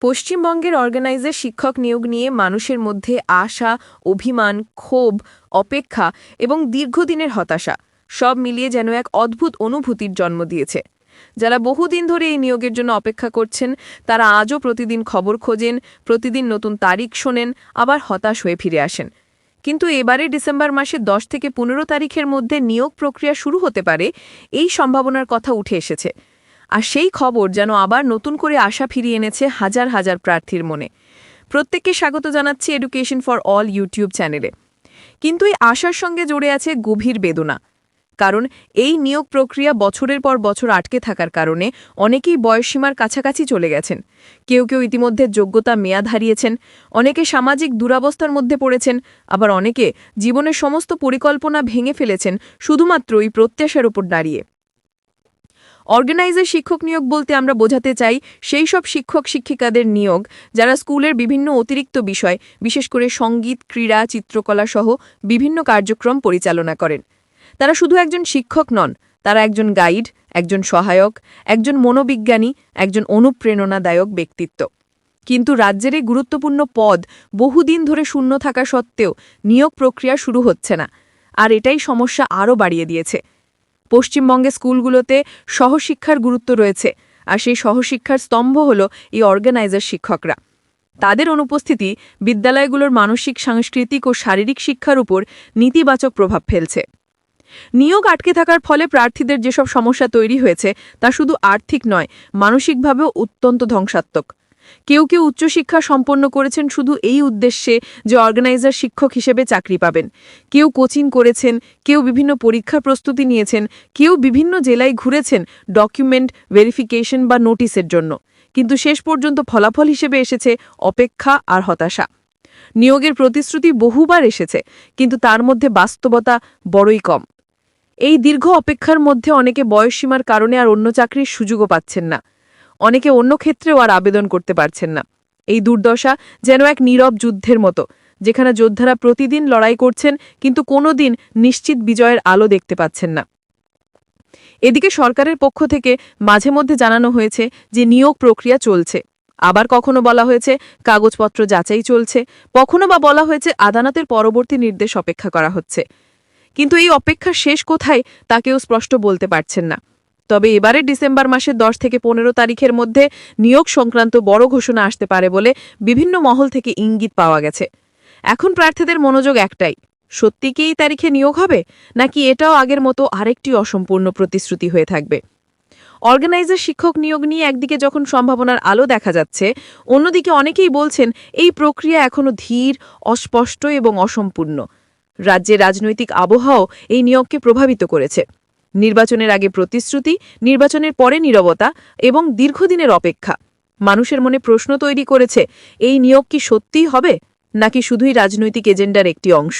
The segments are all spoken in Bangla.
পশ্চিমবঙ্গের অর্গানাইজার শিক্ষক নিয়োগ নিয়ে মানুষের মধ্যে আশা, অভিমান, ক্ষোভ, অপেক্ষা এবং দীর্ঘদিনের হতাশা সব মিলিয়ে যেন এক অদ্ভুত অনুভূতির জন্ম দিয়েছে। যারা বহুদিন ধরে এই নিয়োগের জন্য অপেক্ষা করছেন, তারা আজও প্রতিদিন খবর খোঁজেন, প্রতিদিন নতুন তারিখ শোনেন, আবার হতাশ হয়ে ফিরে আসেন। কিন্তু এবারে ডিসেম্বর মাসের দশ থেকে পনেরো তারিখের মধ্যে নিয়োগ প্রক্রিয়া শুরু হতে পারে, এই সম্ভাবনার কথা উঠে এসেছে। আর সেই খবর যেন আবার নতুন করে আশা ফিরিয়ে এনেছে হাজার হাজার প্রার্থীর মনে। প্রত্যেককে স্বাগত জানাচ্ছি এডুকেশন ফর অল ইউটিউব চ্যানেলে কিন্তু এই আশার সঙ্গে জড়ে আছে গভীর বেদনা। কারণ এই নিয়োগ প্রক্রিয়া বছরের পর বছর আটকে থাকার কারণে অনেকেই বয়সসীমার কাছাকাছি চলে গেছেন। কেউ কেউ ইতিমধ্যে যোগ্যতা মেয়াদ হারিয়েছেন, অনেকে সামাজিক দুরাবস্থার মধ্যে পড়েছেন, আবার অনেকে জীবনের সমস্ত পরিকল্পনা ভেঙে ফেলেছেন, শুধুমাত্র এই প্রত্যাশার উপর দাঁড়িয়ে। অর্গানাইজার শিক্ষক নিয়োগ বলতে আমরা বোঝাতে চাই সেই সব শিক্ষক শিক্ষিকাদের নিয়োগ যারা স্কুলের বিভিন্ন অতিরিক্ত বিষয়, বিশেষ করে সংগীত, ক্রীড়া, চিত্রকলা সহ বিভিন্ন কার্যক্রম পরিচালনা করেন। তারা শুধু একজন শিক্ষক নন, তারা একজন গাইড, একজন সহায়ক, একজন মনোবিজ্ঞানী, একজন অনুপ্রেরণাদায়ক ব্যক্তিত্ব। কিন্তু রাজ্যের এই গুরুত্বপূর্ণ পদ বহুদিন ধরে শূন্য থাকা সত্ত্বেও নিয়োগ প্রক্রিয়া শুরু হচ্ছে না। আর এটাই সমস্যা আরও বাড়িয়ে দিয়েছে। পশ্চিমবঙ্গে স্কুলগুলোতে সহশিক্ষার গুরুত্ব রয়েছে। আর সেই সহশিক্ষার স্তম্ভ হল এই অর্গানাইজার শিক্ষকরা। তাদের অনুপস্থিতি বিদ্যালয়গুলোর মানসিক, সাংস্কৃতিক ও শারীরিক শিক্ষার উপর নেতিবাচক প্রভাব ফেলছে। নিয়োগ আটকে থাকার ফলে প্রার্থীদের যেসব সমস্যা তৈরি হয়েছে, তা শুধু আর্থিক নয়, মানসিকভাবেও অত্যন্ত ধ্বংসাত্মক। কেউ কেউ উচ্চশিক্ষা সম্পন্ন করেছেন শুধু এই উদ্দেশ্যে যে অর্গানাইজার শিক্ষক হিসেবে চাকরি পাবেন। কেউ কোচিং করেছেন, কেউ বিভিন্ন পরীক্ষার প্রস্তুতি নিয়েছেন, কেউ বিভিন্ন জেলায় ঘুরেছেন ডকুমেন্ট ভেরিফিকেশন বা নোটিসের জন্য। কিন্তু শেষ পর্যন্ত ফলাফল হিসেবে এসেছে অপেক্ষা আর হতাশা। নিয়োগের প্রতিশ্রুতি বহুবার এসেছে, কিন্তু তার মধ্যে বাস্তবতা বড়ই কম। এই দীর্ঘ অপেক্ষার মধ্যে অনেকে বয়সসীমার কারণে আর অন্য চাকরির সুযোগও পাচ্ছেন না। অনেকে অন্য ক্ষেত্রেও আর আবেদন করতে পারছেন না। এই দুর্দশা যেন এক নীরব যুদ্ধের মতো, যেখানে যোদ্ধারা প্রতিদিন লড়াই করছেন, কিন্তু কোনো দিন নিশ্চিত বিজয়ের আলো দেখতে পাচ্ছেন না। এদিকে সরকারের পক্ষ থেকে মাঝে মধ্যে জানানো হয়েছে যে নিয়োগ প্রক্রিয়া চলছে। আবার কখনো বলা হয়েছে কাগজপত্র যাচাই চলছে, কখনো বা বলা হয়েছে আদালতের পরবর্তী নির্দেশ অপেক্ষা করা হচ্ছে। কিন্তু এই অপেক্ষা শেষ কোথায় তা কেউ স্পষ্ট বলতে পারছেন না। তবে এবারের ডিসেম্বর মাসের দশ থেকে পনেরো তারিখের মধ্যে নিয়োগ সংক্রান্ত বড় ঘোষণা আসতে পারে বলে বিভিন্ন মহল থেকে ইঙ্গিত পাওয়া গেছে। এখন প্রার্থীদের মনোযোগ একটাই, সত্যি কি এই তারিখে নিয়োগ হবে, নাকি এটাও আগের মতো আরেকটি অসম্পূর্ণ প্রতিশ্রুতি হয়ে থাকবে? অর্গানাইজার শিক্ষক নিয়োগ নিয়ে একদিকে যখন সম্ভাবনার আলো দেখা যাচ্ছে, অন্যদিকে অনেকেই বলছেন এই প্রক্রিয়া এখনও ধীর, অস্পষ্ট এবং অসম্পূর্ণ। রাজ্যের রাজনৈতিক আবহাওয়াও এই নিয়োগকে প্রভাবিত করেছে। নির্বাচনের আগে প্রতিশ্রুতি, নির্বাচনের পরে নীরবতা এবং দীর্ঘদিনের অপেক্ষা। মানুষের মনে প্রশ্ন তৈরি করেছে, এই নিয়োগ কি সত্যিই হবে, নাকি শুধুই রাজনৈতিক এজেন্ডার একটি অংশ?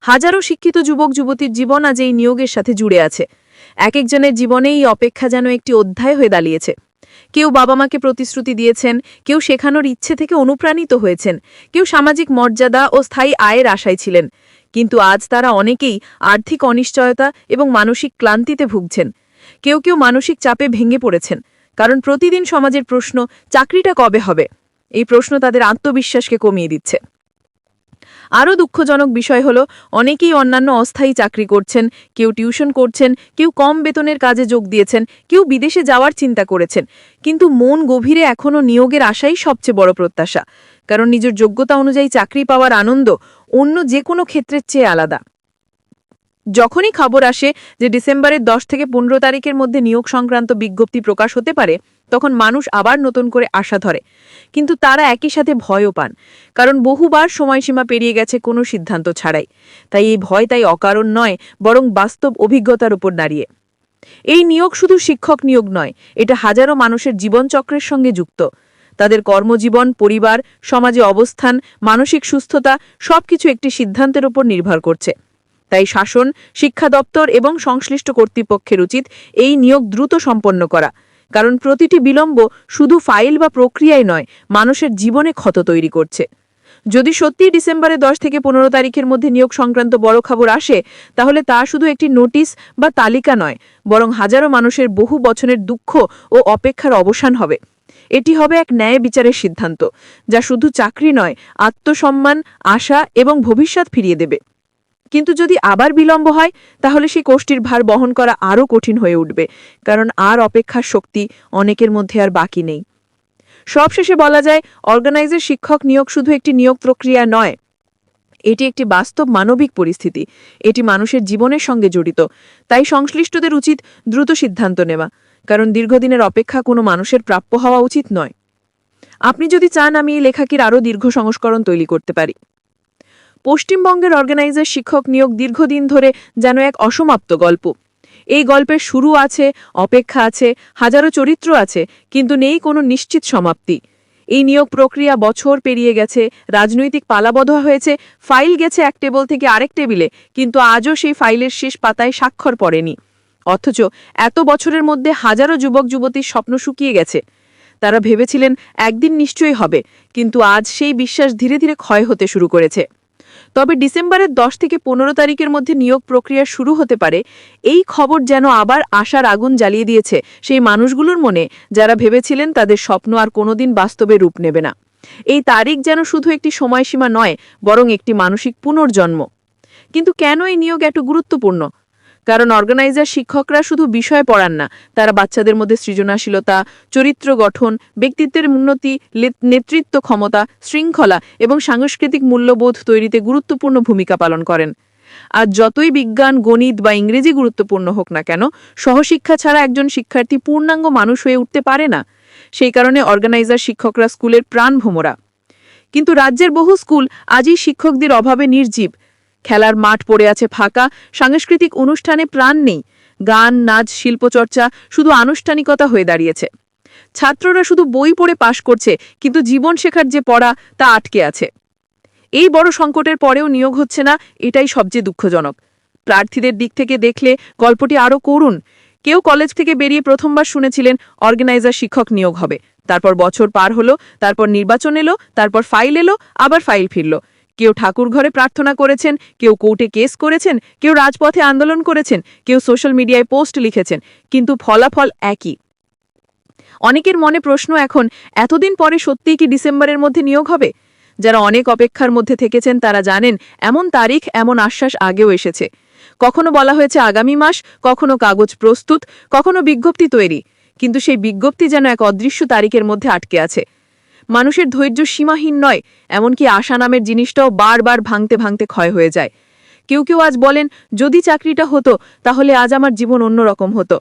হাজারো শিক্ষিত যুবক, যুবতীর জীবন আজ এই নিয়োগের সাথে জুড়ে আছে। এক একজনের জীবনে এই অপেক্ষা যেন একটি অধ্যায় হয়ে দাঁড়িয়েছে। কেউ বাবা মাকে প্রতিশ্রুতি দিয়েছেন, কেউ শেখানোর ইচ্ছে থেকে অনুপ্রাণিত হয়েছেন, কেউ সামাজিক মর্যাদা ও স্থায়ী আয়ের আশায় ছিলেন। কিন্তু আজ তারা অনেকেই আর্থিক অনিশ্চয়তা এবং মানসিক ক্লান্তিতে ভুগছেন। কেউ কেউ মানসিক চাপে ভেঙে পড়েছেন। কারণ প্রতিদিন সমাজের প্রশ্ন, চাকরিটা কবে হবে? এই প্রশ্ন তাদের আত্মবিশ্বাসকে কমিয়ে দিচ্ছে। আরও দুঃখজনক বিষয় হলো, অনেকেই অন্যান্য অস্থায়ী চাকরি করছেন, কেউ টিউশন করছেন, কেউ কম বেতনের কাজে যোগ দিয়েছেন, কেউ বিদেশে যাওয়ার চিন্তা করেছেন। কিন্তু মন গভীরে এখনও নিয়োগের আশাই সবচেয়ে বড় প্রত্যাশা। কারণ নিজের যোগ্যতা অনুযায়ী চাকরি পাওয়ার আনন্দ অন্য যে কোনো ক্ষেত্রের চেয়ে আলাদা। যখনই খবর আসে যে ডিসেম্বরের দশ থেকে পনেরো তারিখের মধ্যে নিয়োগ সংক্রান্ত বিজ্ঞপ্তি প্রকাশ হতে পারে, তখন মানুষ আবার নতুন করে আশা ধরে। কিন্তু তারা একই সাথে ভয়ও পান, কারণ বহুবার সময়সীমা পেরিয়ে গেছে কোনো সিদ্ধান্ত ছাড়াই। তাই এই ভয় তাই অকারণ নয়, বরং বাস্তব অভিজ্ঞতার উপর দাঁড়িয়ে। এই নিয়োগ শুধু শিক্ষক নিয়োগ নয়, এটা হাজারো মানুষের জীবনচক্রের সঙ্গে যুক্ত। তাদের কর্মজীবন, পরিবার, সমাজে অবস্থান, মানসিক সুস্থতা সবকিছু একটি সিদ্ধান্তের উপর নির্ভর করছে। তাই শাসন, শিক্ষা দপ্তর এবং সংশ্লিষ্ট কর্তৃপক্ষের উচিত এই নিয়োগ দ্রুত সম্পন্ন করা। কারণ প্রতিটি বিলম্ব শুধু ফাইল বা প্রক্রিয়ায় নয়, মানুষের জীবনে ক্ষত তৈরি করছে। যদি সত্যি ডিসেম্বরে দশ থেকে পনেরো তারিখের মধ্যে নিয়োগ সংক্রান্ত বড় খবর আসে, তাহলে তা শুধু একটি নোটিশ বা তালিকা নয়, বরং হাজারো মানুষের বহু বছরের দুঃখ ও অপেক্ষার অবসান হবে। এটি হবে এক ন্যায় বিচারের সিদ্ধান্ত, যা শুধু চাকরি নয়, আত্মসম্মান, আশা এবং ভবিষ্যৎ ফিরিয়ে দেবে। কিন্তু যদি আবার বিলম্ব হয়, তাহলে সেই কোষ্ঠীর ভার বহন করা আরও কঠিন হয়ে উঠবে, কারণ আর অপেক্ষার শক্তি অনেকের মধ্যে আর বাকি নেই। সবশেষে বলা যায়, অর্গানাইজার শিক্ষক নিয়োগ শুধু একটি নিয়োগ প্রক্রিয়া নয়, এটি একটি বাস্তব মানবিক পরিস্থিতি, এটি মানুষের জীবনের সঙ্গে জড়িত, তাই সংশ্লিষ্টদের উচিত দ্রুত সিদ্ধান্ত নেওয়া, কারণ দীর্ঘদিনের অপেক্ষা কোনো মানুষের প্রাপ্য হওয়া উচিত নয়। আপনি যদি চান আমি এই লেখাকির আরও দীর্ঘ সংস্করণ তৈরি করতে পারি। পশ্চিমবঙ্গের অর্গানাইজার শিক্ষক নিয়োগ দীর্ঘদিন ধরে যেন এক অসমাপ্ত গল্প। এই গল্পের শুরু আছে, অপেক্ষা আছে, হাজারো চরিত্র আছে, কিন্তু নেই কোনো নিশ্চিত সমাপ্তি। এই নিয়োগ প্রক্রিয়া বছর পেরিয়ে গেছে, রাজনৈতিক পালাবধ হয়েছে, ফাইল গেছে এক টেবল থেকে আরেক টেবিলে, কিন্তু আজও সেই ফাইলের শেষ পাতায় স্বাক্ষর পড়েনি। অথচ এত বছরের মধ্যে হাজারো যুবক যুবতীর স্বপ্ন শুকিয়ে গেছে। তারা ভেবেছিলেন, একদিন নিশ্চয়ই হবে, কিন্তু আজ সেই বিশ্বাস ধীরে ধীরে ক্ষয় হতে শুরু করেছে। তবে ডিসেম্বরের দশ থেকে পনেরো তারিখের মধ্যে নিয়োগ প্রক্রিয়া শুরু হতে পারে, এই খবর যেন আবার আশার আগুন জ্বালিয়ে দিয়েছে। সেই মানুষগুলোর মনে যারা ভেবেছিলেন তাদের স্বপ্ন আর কোনোদিন বাস্তবে রূপ নেবে না। এই তারিখ যেন শুধু একটি সময়সীমা নয়, বরং একটি মানসিক পুনর্জন্ম। কিন্তু কেন এই নিয়োগ এত গুরুত্বপূর্ণ? কারণ অর্গানাইজার শিক্ষকরা শুধু বিষয় পড়ান না, তারা বাচ্চাদের মধ্যে সৃজনশীলতা, চরিত্র গঠন, ব্যক্তিত্বের উন্নতি নেতৃত্ব ক্ষমতা, শৃঙ্খলা এবং সাংস্কৃতিক মূল্যবোধ তৈরিতে গুরুত্বপূর্ণ ভূমিকা পালন করেন। আর যতই বিজ্ঞান, গণিত বা ইংরেজি গুরুত্বপূর্ণ হোক না কেন, সহশিক্ষা ছাড়া একজন শিক্ষার্থী পূর্ণাঙ্গ মানুষ হয়ে উঠতে পারে না। সেই কারণে অর্গানাইজার শিক্ষকরা স্কুলের প্রাণ ভোমরা কিন্তু রাজ্যের বহু স্কুল আজই শিক্ষকদের অভাবে নির্জীব। খেলার মাঠ পড়ে আছে ফাঁকা, সাংস্কৃতিক অনুষ্ঠানে প্রাণ নেই। গান, নাচ, শিল্পচর্চা শুধু আনুষ্ঠানিকতা হয়ে দাঁড়িয়েছে। ছাত্ররা শুধু বই পড়ে পাশ করছে, কিন্তু জীবন শেখার যে পড়া, তা আটকে আছে। এই বড় সংকটের পরেও নিয়োগ হচ্ছে না, এটাই সবচেয়ে দুঃখজনক। প্রার্থীদের দিক থেকে দেখলে গল্পটি আরও করুন। কেউ কলেজ থেকে বেরিয়ে প্রথমবার শুনেছিলেন, অর্গানাইজার শিক্ষক নিয়োগ হবে। তারপর বছর পার হলো, তারপর নির্বাচন এলো, তারপর ফাইল এলো, আবার ফাইল ফিরল। কেউ ঠাকুর ঘরে প্রার্থনা করেছেন, কেউ কোর্টে কেস করেছেন, কেউ রাজপথে আন্দোলন করেছেন, কেউ সোশ্যাল মিডিয়ায় পোস্ট লিখেছেন, কিন্তু ফলাফল একই। অনেকের মনে প্রশ্ন এখন, এতদিন পরে সত্যিই কি ডিসেম্বরের মধ্যে নিয়োগ হবে? যারা অনেক অপেক্ষার মধ্যে থেকেছেন, তারা জানেন, এমন তারিখ, এমন আশ্বাস আগেও এসেছে। কখনো বলা হয়েছে আগামী মাস, কখনো কাগজ প্রস্তুত, কখনো বিজ্ঞপ্তি তৈরি। কিন্তু সেই বিজ্ঞপ্তি যেন এক অদৃশ্য তারিখের মধ্যে আটকে আছে। মানুষের ধৈর্য সীমাহীন নয়, এমনকি আশা নামের জিনিসটাও বারবার ভাঙতে ভাঙতে ক্ষয় হয়ে যায়। কেউ কেউ আজ বলেন, যদি চাকরিটা হতো, তাহলে আজ আমার জীবন অন্যরকম হতো।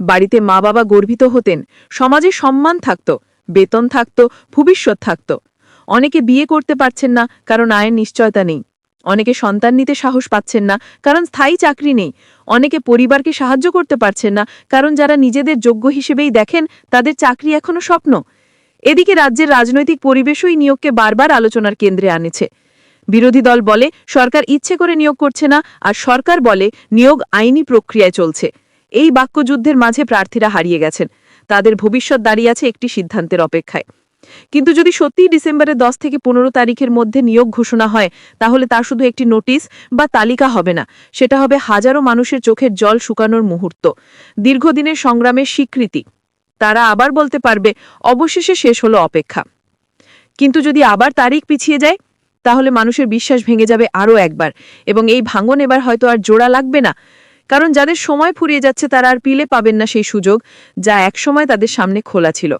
বাড়িতে মা বাবা গর্বিত হতেন, সমাজে সম্মান থাকত, বেতন থাকত, ভবিষ্যৎ থাকত। অনেকে বিয়ে করতে পারছেন না, কারণ আয়ের নিশ্চয়তা নেই। অনেকে সন্তান নিতে সাহস পাচ্ছেন না, কারণ স্থায়ী চাকরি নেই। অনেকে পরিবারকে সাহায্য করতে পারছেন না, কারণ যারা নিজেদের যোগ্য হিসেবেই দেখেন, তাদের চাকরি এখনও স্বপ্ন। এদিকে রাজ্যের রাজনৈতিক পরিবেশও এই নিয়োগকে বারবার আলোচনার কেন্দ্রে আনেছে। বিরোধী দল বলে, সরকার ইচ্ছে করে নিয়োগ করছে না, আর সরকার বলে, নিয়োগ আইনি প্রক্রিয়ায় চলছে। এই বাক্যযুদ্ধের মাঝে প্রার্থীরা হারিয়ে গেছেন। তাদের ভবিষ্যৎ দাঁড়িয়ে আছে একটি সিদ্ধান্তের অপেক্ষায়। কিন্তু যদি সত্যিই ডিসেম্বরের দশ থেকে পনেরো তারিখের মধ্যে নিয়োগ ঘোষণা হয়, তাহলে তা শুধু একটি নোটিশ বা তালিকা হবে না, সেটা হবে হাজারো মানুষের চোখের জল শুকানোর মুহূর্ত। দীর্ঘদিনের সংগ্রামের স্বীকৃতি। তারা আবার বলতে পারবে, অবশেষে শেষ হলো অপেক্ষা। কিন্তু যদি আবার তারিখ পিছিয়ে যায়, তাহলে মানুষের বিশ্বাস ভেঙে যাবে আরও একবার, এবং এই ভাঙন এবার হয়তো আর জোড়া লাগবে না। কারণ যাদের সময় ফুরিয়ে যাচ্ছে, তারা আর পিলে পাবেন না সেই সুযোগ, যা একসময় তাদের সামনে খোলা ছিল।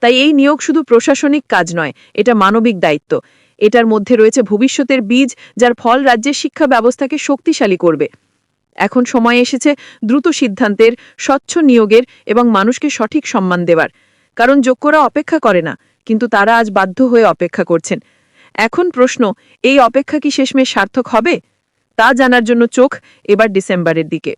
তাই এই নিয়োগ শুধু প্রশাসনিক কাজ নয়, এটা মানবিক দায়িত্ব। এটার মধ্যে রয়েছে ভবিষ্যতের বীজ, যার ফল রাজ্যের শিক্ষা ব্যবস্থাকে শক্তিশালী করবে। এখন সময় এসেছে দ্রুত সিদ্ধান্তের, স্বচ্ছ নিয়োগের এবং মানুষকে সঠিক সম্মান দেওয়ার কারণ যোগ্যরা অপেক্ষা করে না, কিন্তু তারা আজ বাধ্য হয়ে অপেক্ষা করছেন। এখন প্রশ্ন, এই অপেক্ষা কি শেষমেশ সার্থক হবে? তা জানার জন্য চোখ এবার ডিসেম্বরের দিকে।